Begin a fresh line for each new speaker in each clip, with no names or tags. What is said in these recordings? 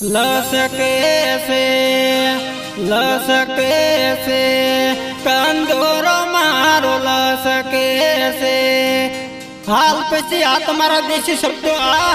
લસકે છે લસકે છે કંદોરો મારો લસકે છે હાલ પછી આ તમારા દેશી શબ્દો આ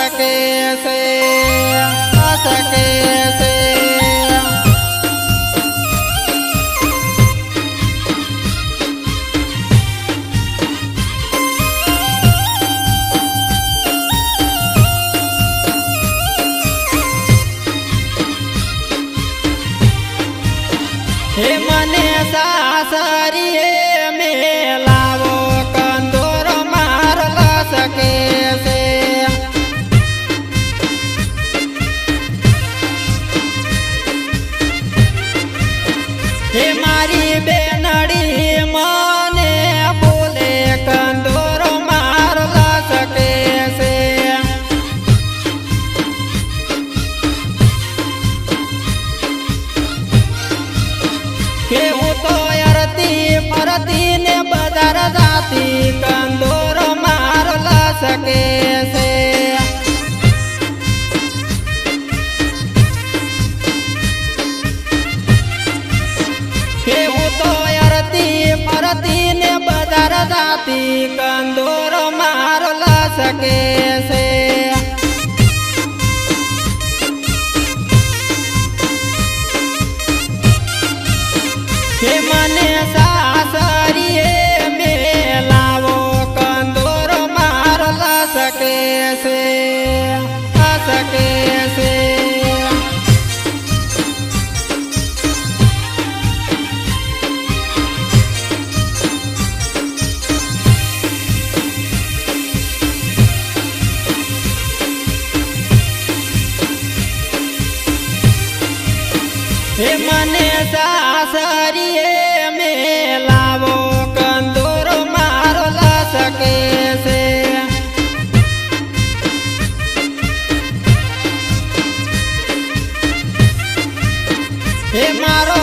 सके ધરતી બજાર જાતી કંદોર માર લસકે છે. કેવું તો અરતી પરતી ને બજાર જાતી હે મને સાસરીએ મેલાવો કંદોરો મારો લસકે છે. મારો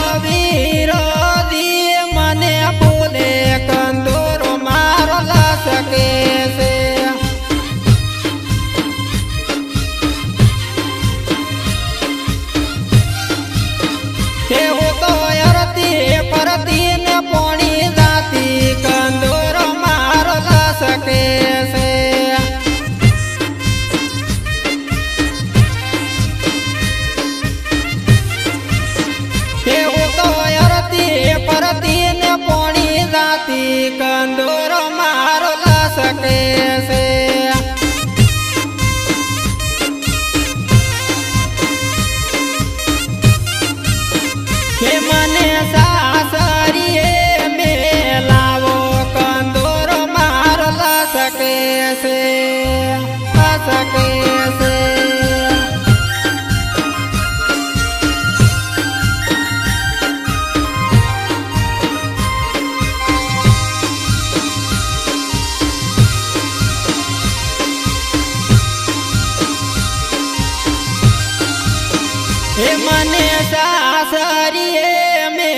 સાસરીએ મે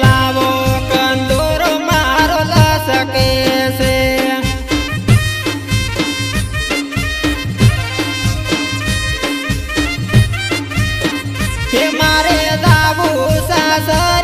લાવો મારો લસકે છે મારે દાવું સાસર